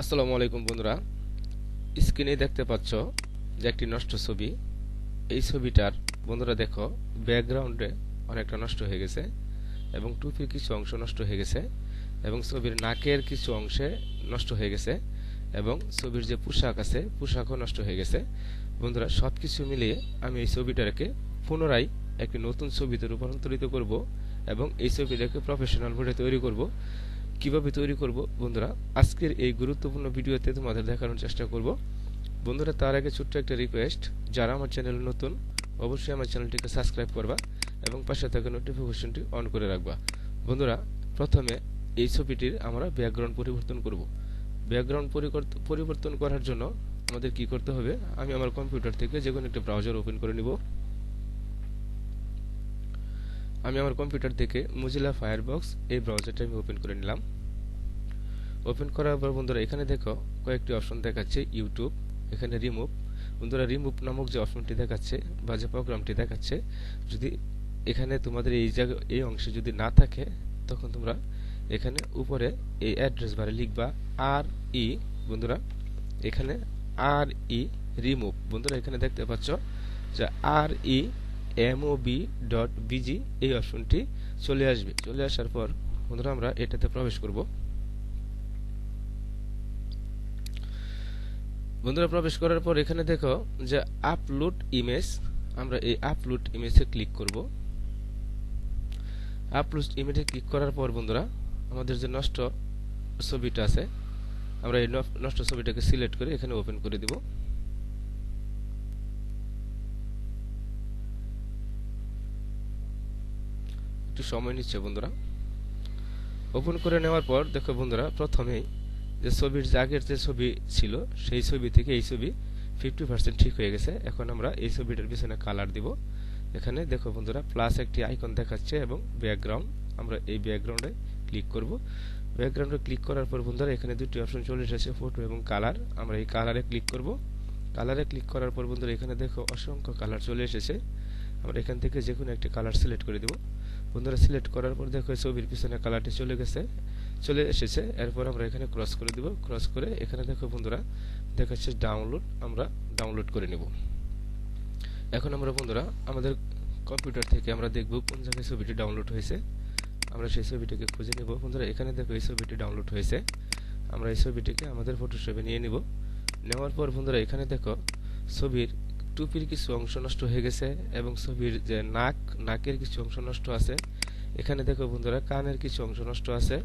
আসসালামু আলাইকুম বন্ধুরা। স্ক্রিনে দেখতে পাচ্ছ যে একটি নষ্ট ছবি। এই ছবিটার, বন্ধুরা দেখো, ব্যাকগ্রাউন্ডে অনেকটা নষ্ট হয়ে গেছে এবং টুপির কিছু অংশ নষ্ট হয়ে গেছে এবং ছবির নাকের কিছু অংশে নষ্ট হয়ে গেছে এবং ছবির যে পোশাক আছে, পোশাকও নষ্ট হয়ে গেছে। বন্ধুরা সব কিছু মিলিয়ে আমি এই ছবিটাকে পুনরায় একটি নতুন ছবিতে রূপান্তরিত করব এবং এই ছবিটাকে প্রফেশনাল মোডে তৈরি করব। কীভাবে তৈরি করব? বন্ধুরা, আজকের এই গুরুত্বপূর্ণ ভিডিওতে তোমাদের দেখানোর চেষ্টা করব। বন্ধুরা, তার আগে ছোট্ট একটা রিকোয়েস্ট যারা আমার চ্যানেল নতুন, অবশ্যই আমার চ্যানেলটিকে সাবস্ক্রাইব করবা এবং পাশে থাকা নোটিফিকেশনটি অন করে রাখবা। বন্ধুরা, প্রথমে এই ছবিটির আমরা ব্যাকগ্রাউন্ড পরিবর্তন করব। ব্যাকগ্রাউন্ড পরিবর্তন করার জন্য আমাদের কি করতে হবে? আমি আমার কম্পিউটার থেকে যে কোনো একটা ব্রাউজার ওপেন করে নিব। আমি আমার কম্পিউটার থেকে মুজিলা ফায়ারবক্স এই ব্রাউজারটা আমি ওপেন করে নিলাম। ওপেন করার পর বন্ধুরা, এখানে দেখো কয়েকটি অপশন দেখাচ্ছে ইউটিউব এখানে রিমুভ বন্ধুরা রিমুভ নামক যে অপশনটি দেখাচ্ছে বা যে প্রোগ্রামটি দেখাচ্ছে, যদি এখানে তোমাদের এই জায়গা, এই অংশে যদি না থাকে, তখন তোমরা এখানে উপরে এই অ্যাড্রেস বারে লিখবা আর ই বন্ধুরা, এখানে আর ই রিমুভ বন্ধুরা, এখানে দেখতে পাচ্ছ যে R E MOB dot BG এই অপশনটি চলে আসবে। চলে আসার পর বন্ধুরা, আমরা এটাতে প্রবেশ করব। বন্ধুরা, প্রবেশ করার পর এখানে দেখো যে আপলোড ইমেজ আমরা এই আপলোড ইমেজে ক্লিক করব। আপলোড ইমেজে ক্লিক করার পর বন্ধুরা, আমাদের যে নষ্ট ছবিটা আছে, আমরা এই নষ্ট ছবিটাকে সিলেক্ট করে এখানে ওপেন করে দিব। একটু সময় নিচ্ছে বন্ধুরা। ওপেন করে নেওয়ার পর দেখো বন্ধুরা, প্রথমেই যে ছবির যে আগের যে ছবি ছিল, সেই ছবি থেকে এই ছবি ফিফটি পার্সেন্ট ঠিক হয়ে গেছে। এখন আমরা এই ছবিটার পিছনে কালার দিব। এখানে দেখো বন্ধুরা প্লাস একটি আইকন দেখাচ্ছে এবং ব্যাকগ্রাউন্ড আমরা এই ব্যাকগ্রাউন্ডে ক্লিক করব। ব্যাকগ্রাউন্ডে ক্লিক করার পর বন্ধুরা, এখানে দুটি অপশন চলে এসেছে ফটো এবং কালার আমরা এই কালারে ক্লিক করব। কালারে ক্লিক করার পর বন্ধুরা, এখানে দেখো অসংখ্য কালার চলে এসেছে। আমরা এখান থেকে যে কোনো একটি কালার সিলেক্ট করে দেব। বন্ধুরা সিলেক্ট করার পর দেখো ছবির পিছনে কালারটি চলে গেছে। চলে এসেছে। এরপর আমরা এখানে ক্রস করে দিব। ক্রস করে এখানে দেখো বন্ধুরা, দেখাচ্ছে ডাউনলোড আমরা ডাউনলোড করে নেব। এখন আমরা বন্ধুরা, আমাদের কম্পিউটার থেকে আমরা দেখব কোন জায়গায় ছবিটি ডাউনলোড হয়েছে। আমরা সেই ছবিটিকে খুঁজে নেব। বন্ধুরা, এখানে দেখো এই ছবিটি ডাউনলোড হয়েছে। আমরা এই ছবিটিকে আমাদের ফটোশপে নিয়ে নিব। নেওয়ার পর বন্ধুরা, এখানে দেখো ছবির টুপির কিছু অংশ নষ্ট হয়ে গেছে এবং ছবির যে নাক, নাকের কিছু অংশ নষ্ট আছে। এখানে দেখো বন্ধুরা, কানের কিছু অংশ নষ্ট আছে।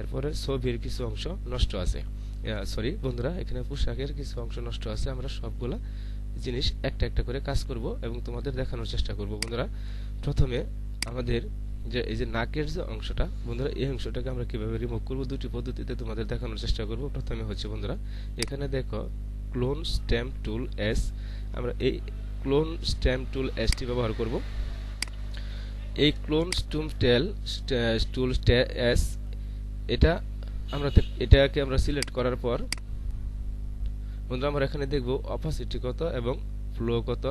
এরপরে ছবির কিছু অংশ নষ্ট আছে। সরি বন্ধুরা, এখানে পোশাকের কিছু অংশ নষ্ট আছে। আমরা সবগুলা জিনিস একটা একটা করে কাজ করব এবং তোমাদের দেখানোর চেষ্টা করব, বন্ধুরা। প্রথমে আমাদের যে, এই যে নাকের যে অংশটা, বন্ধুরা, এই অংশটাকে আমরা কীভাবে রিমুভ করব, দুটি পদ্ধতিতে তোমাদের দেখানোর চেষ্টা করব। প্রথমে হচ্ছে, বন্ধুরা, এখানে দেখো ক্লোন স্ট্যাম্প টুল এস আমরা এই ক্লোন স্ট্যাম্প টুল এসটি ব্যবহার করব। এই ক্লোন স্টুম টেল টুল এস এটা আমরা এটাকে আমরা সিলেক্ট করার পর, বন্ধুরা আমরা এখানে দেখব অপাসিটি কত এবং ফ্লো কত।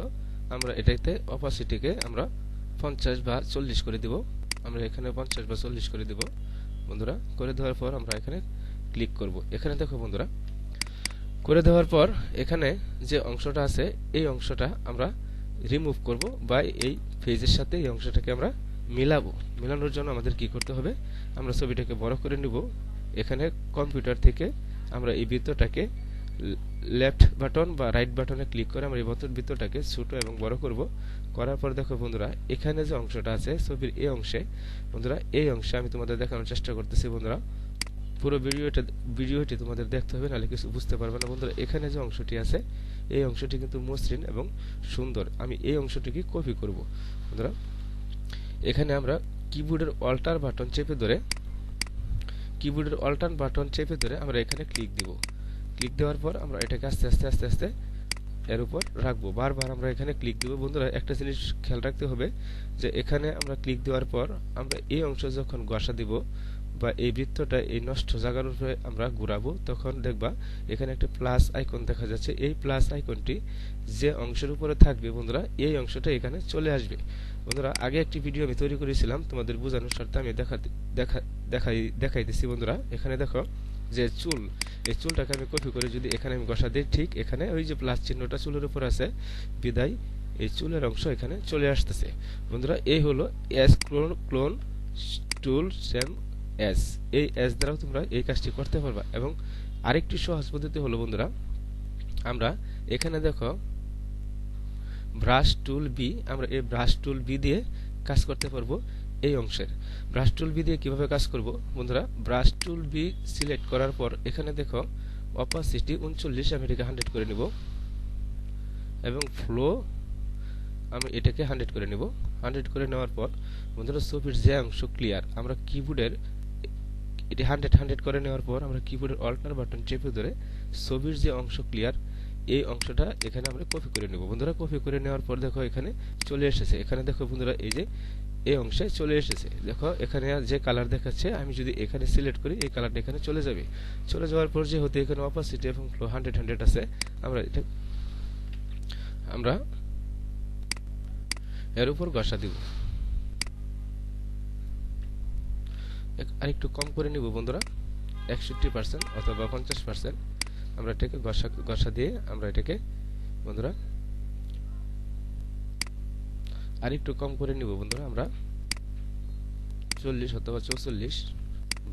আমরা এটাতে অপাসিটিকে আমরা পঞ্চাশ বা চল্লিশ করে দিব। আমরা এখানে পঞ্চাশ বা চল্লিশ করে দিব। বন্ধুরা, করে দেওয়ার পর আমরা এখানে ক্লিক করব। এখানে দেখো বন্ধুরা, করে দেওয়ার পর এখানে যে অংশটা আছে, এই অংশটা আমরা রিমুভ করব বা এই ফেজের সাথে এই অংশটাকে আমরা মিলাবো। মেলানোর জন্য আমাদের কি করতে হবে? আমরা ছবিটাকে বড় করে নিব। এখানে কম্পিউটার থেকে আমরা এই বৃত্তটাকে লেফট বাটন বা রাইট বাটনে ক্লিক করে আমরা এই বৃত্তটাকে ছোট এবং বড় করব। করার পর দেখো বন্ধুরা, এখানে যে অংশটা আছে, ছবির এই অংশে, বন্ধুরা, এই অংশে আমি তোমাদের দেখানোর চেষ্টা করতেছি বন্ধুরা। পুরো ভিডিওটা, ভিডিওটি তোমাদের দেখতে হবে, নাহলে কিছু বুঝতে পারবে না। বন্ধুরা, এখানে যে অংশটি আছে, এই অংশটি কিন্তু মসৃণ এবং সুন্দর। আমি এই অংশটিকে কপি করব। বন্ধুরা এখানে আমরা কিবোর্ডের অল্টার বাটন চেপে ধরে কিবোর্ডের অল্টার বাটন চেপে ধরে আমরা এখানে ক্লিক দিব। ক্লিক দেওয়ার পর আমরা এটাকে আস্তে আস্তে আস্তে আস্তে এর উপর রাখব। বারবার আমরা এখানে ক্লিক দিব। বন্ধুরা, একটা জিনিস খেয়াল রাখতে হবে যে এখানে আমরা ক্লিক দেওয়ার পর আমরা এই অংশ যখন গসা দিব বা এই বৃত্তটা এই নষ্ট জায়গার উপরে আমরা ঘুরাবো, তখন দেখবা এখানে একটা প্লাস আইকন দেখা যাচ্ছে। এই প্লাস আইকনটি যে অংশের উপরে থাকবে বন্ধুরা, এই অংশটা এখানে চলে আসবে। বন্ধুরা, আগে একটি ভিডিও আমি তৈরি করেছিলাম। তোমাদের বোঝানোর স্বার্থে আমি দেখা দেখা দেখাই দেখাইতেছি বন্ধুরা। এখানে দেখো যে চুল। এই চুলটাকে আমি কপি করে যদি এখানে আমি বসা দিই, ঠিক এখানে ওই যে প্লাস চিহ্নটা চুলের উপর আছে, বিদায়। এই চুলের অংশ এখানে চলে আসতেছে। বন্ধুরা, এই হলো S clone clone tool same S এই এস দ্বারাও তোমরা এই কাজটি করতে পারবা। এবং আরেকটি সহজ পদ্ধতি হলো বন্ধুরা, আমরা এখানে দেখো ব্রাশ টুল বি আমরা এই ব্রাশ টুল বি দিয়ে কাজ করতে পারব এই অংশের। ব্রাশ টুল বি দিয়ে কীভাবে কাজ করব? বন্ধুরা, ব্রাশ টুল বি সিলেক্ট করার পর এখানে দেখো অপাসিটি উনচল্লিশ আমি এটাকে হান্ড্রেড করে নিব এবং ফ্লো আমি এটাকে হান্ড্রেড করে নিব। হান্ড্রেড করে নেওয়ার পর, বন্ধুরা ছবির যে অংশ ক্লিয়ার আমরা কিবোর্ডের এটি হান্ড্রেড হান্ড্রেড করে নেওয়ার পর আমরা কিবোর্ডের অল্টার বাটন চেপে ধরে ছবির যে অংশ ক্লিয়ার এই অংশটা এখানে আমরা কপি করে নেব। বন্ধুরা কপি করে নেওয়ার পর দেখো এখানে চলে এসেছে। এখানে দেখো বন্ধুরা, এই যে এই অংশে চলে এসেছে। দেখো, এখানে যে কালার দেখাচ্ছে, আমি যদি এখানে সিলেক্ট করি, এই কালারটা এখানে চলে যাবে। চলে যাওয়ার পর যেহেতু এখানে অপাসিটি এবং ফ্লো হান্ড্রেড হান্ড্রেড আছে, আমরা এটা, আমরা এর উপর ঘষা দিব। আরেকটু কম করে নিব বন্ধুরা, একষট্টি পার্সেন্ট অথবা পঞ্চাশ পার্সেন্ট আমরা এটাকে ঘষা ঘষা দিয়ে আমরা এটাকে, বন্ধুরা আর একটু কম করে নিব, বন্ধুরা, আমরা চল্লিশ অথবা চৌচল্লিশ,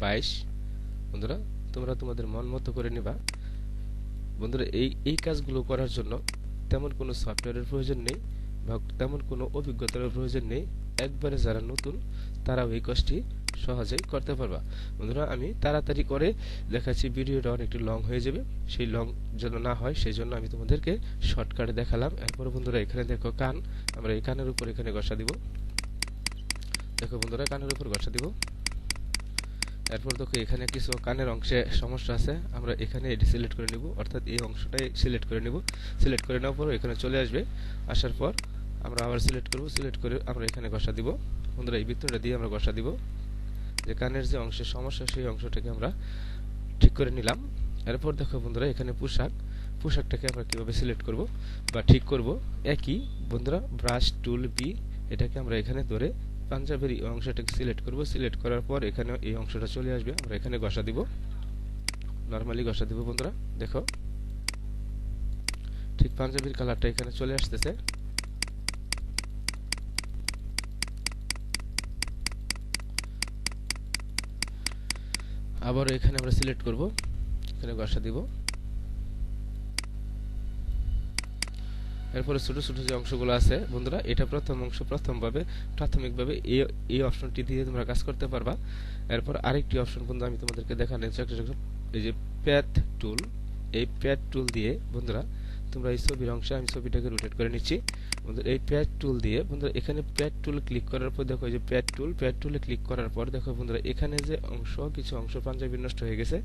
বাইশ, বন্ধুরা, তোমরা তোমাদের মন মতো করে নিবা। বন্ধুরা, এই এই কাজগুলো করার জন্য তেমন কোনো সফটওয়্যারের প্রয়োজন নেই বা তেমন কোনো অভিজ্ঞতার প্রয়োজন নেই। একবারে যারা নতুন, তারাও এই কাজটি সহজেই করতে পারবা। বন্ধুরা, আমি তাড়াতাড়ি করে দেখাচ্ছি, ভিডিওটা অনেকটা লং হয়ে যাবে। সেই লং যেন না হয় সেই জন্য আমি তোমাদেরকে শর্টকাটে দেখালাম। এরপরে বন্ধুরা, এখানে দেখো কান। আমরা এই কানের উপর এখানে ঘষা দিব। দেখো বন্ধুরা, কানের উপর ঘষা দিব। এরপর দেখো, এখানে কিছু কানের অংশে সমস্যা আছে। আমরা এখানে এটি সিলেক্ট করে নিব। অর্থাৎ এই অংশটাই সিলেক্ট করে নিব। সিলেক্ট করে নেওয়ার পর এখানে চলে আসবে। আসার পর আমরা আবার সিলেক্ট করব। সিলেক্ট করে আমরা এখানে ঘষা দিব। বন্ধুরা, এই বৃত্তটা দিয়ে আমরা গসা দিব। যে কানের যে অংশের সমস্যা, সেই অংশটাকে আমরা ঠিক করে নিলাম। এরপর দেখো বন্ধুরা, এখানে পোশাক। পোশাকটাকে আমরা কীভাবে সিলেক্ট করব বা ঠিক করব? একই, বন্ধুরা ব্রাশ টুল বি এটাকে আমরা এখানে ধরে পাঞ্জাবের এই অংশটাকে সিলেক্ট করব। সিলেক্ট করার পর এখানে এই অংশটা চলে আসবে। আমরা এখানে গসা দিব। নর্মালি গসা দিব বন্ধুরা, দেখো। ঠিক পাঞ্জাবির কালারটা এখানে চলে আসতেছে। আবার এখানে আমরা সিলেক্ট করব। এখানে ঘষা দিব। এরপরে ছোট ছোট যে অংশগুলো আছে, বন্ধুরা, এটা প্রথম অংশ প্রথমভাবে, প্রাথমিকভাবে এই এই অপশনটি দিয়ে তোমরা কাজ করতে পারবা। এরপর আরেকটি অপশন বন্ধু আমি তোমাদেরকে চেষ্টা এই যে প্যাথ টুল এই প্যাথ টুল দিয়ে, বন্ধুরা, তোমরা এই ছবির অংশে, আমি ছবিটাকে রোটেট করে নিচ্ছি। বন্ধুরা, এই প্যাড টুল দিয়ে বন্ধুরা, এখানে প্যাড টুল ক্লিক করার পর দেখো যে প্যাড টুল প্যাড টুলে ক্লিক করার পর দেখো বন্ধুরা, এখানে যে অংশ, কিছু অংশ পাঞ্জাবি নষ্ট হয়ে গেছে,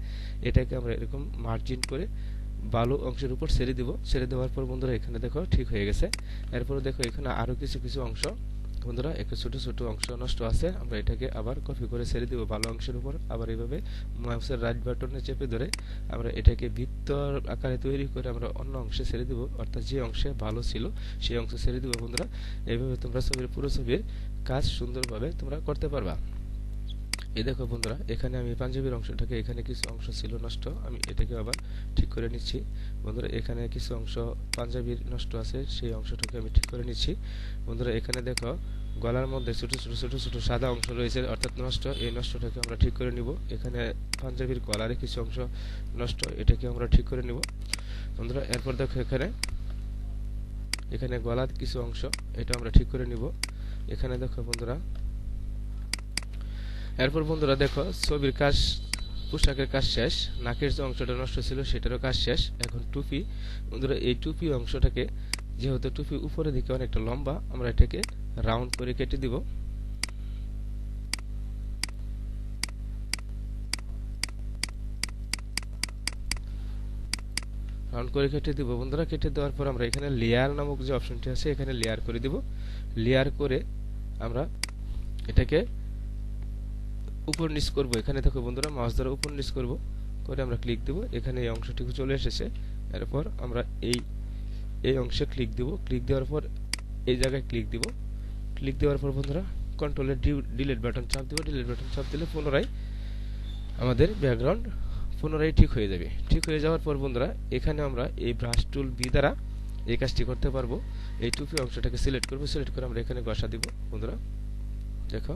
এটাকে আমরা এরকম মার্জিন করে বালু অংশের উপর ছেড়ে দিব, ছেড়ে দেওয়ার পর বন্ধুরা এখানে দেখো ঠিক হয়ে গেছে। এরপরে দেখো এখানে আরও কিছু কিছু অংশ বন্ধুরা, একটা ছোটো ছোটো অংশ নষ্ট আছে। আমরা এটাকে আবার কপি করে ছেড়ে দেবো ভালো অংশের উপর। আবার এইভাবে মাউসের রাইট বাটনে চেপে ধরে আমরা এটাকে বৃত্তর আকারে তৈরি করে আমরা অন্য অংশে ছেড়ে দেবো। অর্থাৎ যে অংশে ভালো ছিল, সেই অংশে ছেড়ে দেবো বন্ধুরা। এইভাবে তোমরা ছবির পুরো ছবির কাজ সুন্দরভাবে তোমরা করতে পারবা। এই দেখো বন্ধুরা, এখানে আমি পাঞ্জাবির অংশটাকে, এখানে কিছু অংশ ছিল নষ্ট, আমি এটাকে আবার ঠিক করে নিচ্ছি। বন্ধুরা, এখানে কিছু অংশ পাঞ্জাবির নষ্ট আছে, সেই অংশটাকে আমি ঠিক করে নিচ্ছি। বন্ধুরা, এখানে দেখো, গলার মধ্যে ছোট ছোট ছোট ছোট সাদা অংশ রয়েছে, অর্থাৎ নষ্ট, এই নষ্টটাকে আমরা ঠিক করে নিব। এখানে পাঞ্জাবির গলারে কিছু অংশ নষ্ট, এটাকে আমরা ঠিক করে নিব। বন্ধুরা, এরপর দেখো এখানে এখানে গলার কিছু অংশ, এটা আমরা ঠিক করে নিব। এখানে দেখো বন্ধুরা এরপর বন্ধুরা দেখো, ছবির কাজ, পোশাকের কাজ শেষ, নাকের যে অংশটা নষ্ট ছিল সেটারও কাজ শেষ। এখন টুপি, বন্ধুরা এই টুপি অংশটাকে, যেহেতু টুপি উপরের দিকে অনেকটা লম্বা, আমরা এটাকে রাউন্ড করে কেটে দিব। রাউন্ড করে কেটে দিব। বন্ধুরা কেটে দেওয়ার পর আমরা এখানে লেয়ার নামক যে অপশনটি আছে, এখানে লেয়ার করে দিব। লেয়ার করে আমরা এটাকে উপর নিচ করব। এখানে দেখো বন্ধুরা মাউস দ্বারা উপর নিচ করব। করে আমরা ক্লিক দেব। এখানে এই অংশটুকু চলে এসেছে। এরপর আমরা এই এই অংশে ক্লিক দেব। ক্লিক দেওয়ার পর এই জায়গায় ক্লিক দিব। ক্লিক দেওয়ার পর বন্ধুরা কন্ট্রোলের ডিলিট বাটন চাপ দেব। ডিলিট বাটন চাপ দিলে পুনরায় আমাদের ব্যাকগ্রাউন্ড পুনরায় ঠিক হয়ে যাবে। ঠিক হয়ে যাওয়ার পর বন্ধুরা, এখানে আমরা এই ব্রাশ টুল বি দ্বারা এই কাজটি করতে পারব। এই টুপি অংশটাকে সিলেক্ট করব। সিলেক্ট করে আমরা এখানে ঘষা দিব। বন্ধুরা, দেখো।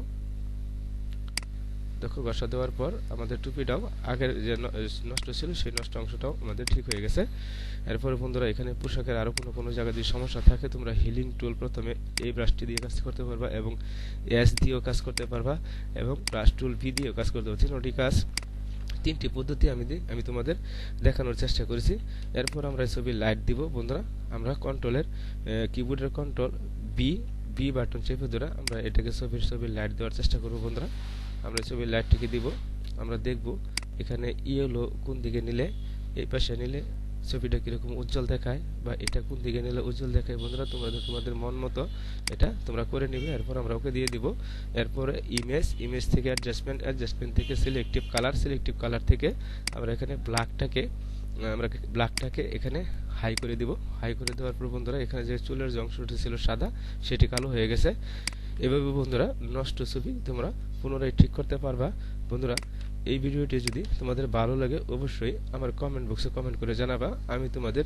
দেখো ঘষা দেওয়ার পর আমাদের টুপিটাও আগের যে নষ্ট ছিল, সেই নষ্ট অংশটাও আমাদের ঠিক হয়ে গেছে। এরপরে বন্ধুরা, এখানে পোশাকের আরও কোনো কোনো জায়গায় যদি সমস্যা থাকে, তোমরা হিলিং টুল প্রথমে এই ব্রাশটি দিয়ে কাজ করতে পারবা এবং এস দিয়েও কাজ করতে পারবা এবং ব্রাশ টুল ভি দিয়েও কাজ করতে পারবা। তিনটি কাজ, তিনটি পদ্ধতি আমি দিই আমি তোমাদের দেখানোর চেষ্টা করেছি। এরপর আমরা এই ছবি লাইট দিব। বন্ধুরা, আমরা কন্ট্রোলের কিবোর্ডের কন্ট্রোল বি বি বাটন চেপে ধরে আমরা এটাকে ছবির ছবির লাইট দেওয়ার চেষ্টা করব বন্ধুরা। আমরা ছবির লাইটটিকে দিব, আমরা দেখব এখানে ইয়েলো কোন দিকে নিলে, এই পাশে নিলে ছবিটা কীরকম উজ্জ্বল দেখায় বা এটা কোন দিকে নিলে উজ্জ্বল দেখায়। বন্ধুরা, তোমরা তোমাদের মন মতো এটা তোমরা করে নিবে, এরপর আমরা ওকে দিয়ে দিব। এরপরে ইমেজ ইমেজ থেকে অ্যাডজাস্টমেন্ট অ্যাডজাস্টমেন্ট থেকে সিলেক্টিভ কালার সিলেক্টিভ কালার থেকে আমরা এখানে ব্ল্যাকটাকে আমরা ব্ল্যাকটাকে এখানে হাই করে দিব। হাই করে দেওয়ার পর বন্ধুরা, এখানে যে চুলের যে অংশটি ছিল সাদা, সেটি কালো হয়ে গেছে। এভাবে বন্ধুরা নষ্ট ছবি তোমরা পুনরায় ঠিক করতে পারবা। বন্ধুরা, এই ভিডিওটি যদি তোমাদের ভালো লাগে, অবশ্যই আমার কমেন্ট বক্সে কমেন্ট করে জানাবা। আমি তোমাদের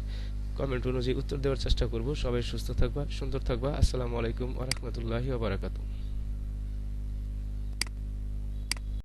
কমেন্ট অনুযায়ী উত্তর দেওয়ার চেষ্টা করব। সবাই সুস্থ থাকবা, সুন্দর থাকবা। আসসালামু আলাইকুম আ রহমতুল্লাহি